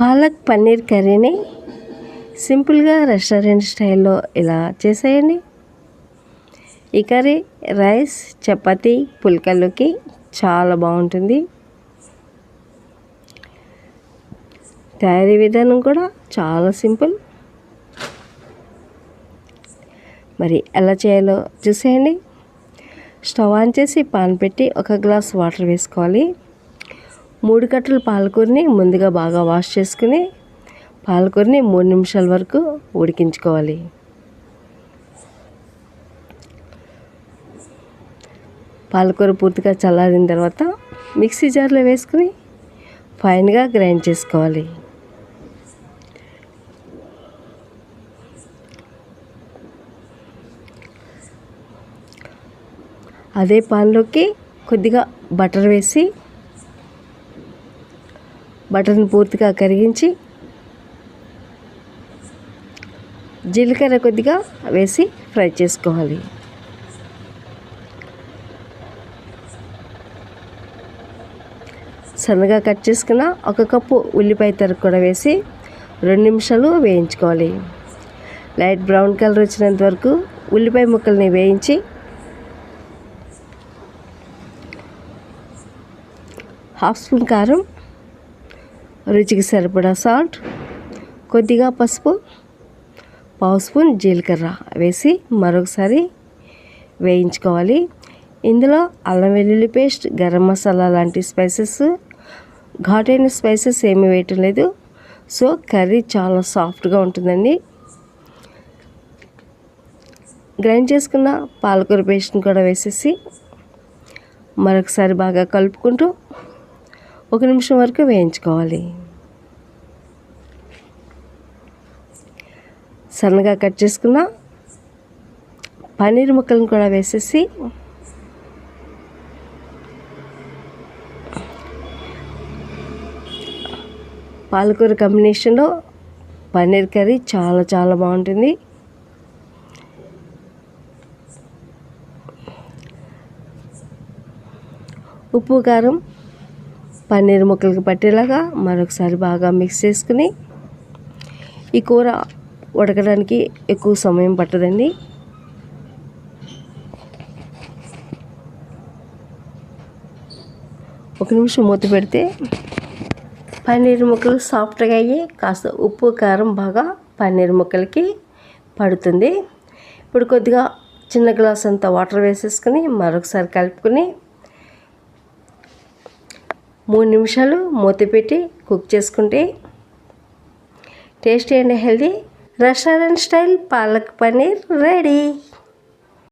పాలక్ పన్నీర్ కర్రీని సింపుల్గా రెస్టారెంట్ స్టైల్లో ఇలా చేసేయండి. ఈ కర్రీ రైస్ చపాతి పుల్కల్లోకి చాలా బాగుంటుంది. తయారీ విధానం కూడా చాలా సింపుల్. మరి ఎలా చేయాలో చూసేయండి. స్టవ్ ఆన్ చేసి పాన్ పెట్టి ఒక గ్లాస్ వాటర్ వేసుకోవాలి. మూడు కట్టలు పాలకూరని ముందుగా బాగా వాష్ చేసుకుని పాలకూరని మూడు నిమిషాల వరకు ఉడికించుకోవాలి. పాలకూర పూర్తిగా చల్లారిన తర్వాత మిక్సీ జార్లో వేసుకుని ఫైన్గా గ్రైండ్ చేసుకోవాలి. అదే పాన్లోకి కొద్దిగా బటర్ వేసి బటర్ని పూర్తిగా కరిగించి జీలకర్ర కొద్దిగా వేసి ఫ్రై చేసుకోవాలి. సన్నగా కట్ చేసుకున్న ఒక కప్పు ఉల్లిపాయ తరుగు కూడా వేసి రెండు నిమిషాలు వేయించుకోవాలి. లైట్ బ్రౌన్ కలర్ వచ్చినంత వరకు ఉల్లిపాయ ముక్కల్ని వేయించి హాఫ్ స్పూన్ కారం రుచికి సరిపడా సాల్ట్ కొద్దిగా పసుపు పావు స్పూన్ జీలకర్ర వేసి మరొకసారి వేయించుకోవాలి. ఇందులో అల్లం వెల్లుల్లి పేస్ట్ గరం మసాలా లాంటి స్పైసెస్ ఘాటైన స్పైసెస్ ఏమీ వేయటం లేదు. సో కర్రీ చాలా సాఫ్ట్గా ఉంటుందండి. గ్రైండ్ చేసుకున్న పాలకూర పేస్ట్ని కూడా వేసేసి మరొకసారి బాగా కలుపుకుంటూ ఒక నిమిషం వరకు వేయించుకోవాలి. సన్నగా కట్ చేసుకున్న పన్నీర్ ముక్కలను కూడా వేసేసి పాలకూర కాంబినేషన్లో పన్నీర్ కర్రీ చాలా చాలా బాగుంటుంది. ఉప్పు కారం పన్నీర్ ముక్కలకి పట్టేలాగా మరొకసారి బాగా మిక్స్ చేసుకుని ఈ కూర ఉడకడానికి ఎక్కువ సమయం పట్టదండి. ఒక నిమిషం మూత పెడితే పన్నీర్ ముక్కలు సాఫ్ట్గా అయ్యి కాస్త ఉప్పు కారం బాగా పన్నీర్ ముక్కలకి పడుతుంది. ఇప్పుడు కొద్దిగా చిన్న గ్లాస్ అంతా వాటర్ వేసేసుకుని మరొకసారి కలుపుకొని మూడు నిమిషాలు మూత పెట్టి కుక్ చేసుకుంటే tasty and healthy restaurant style palak paneer ready.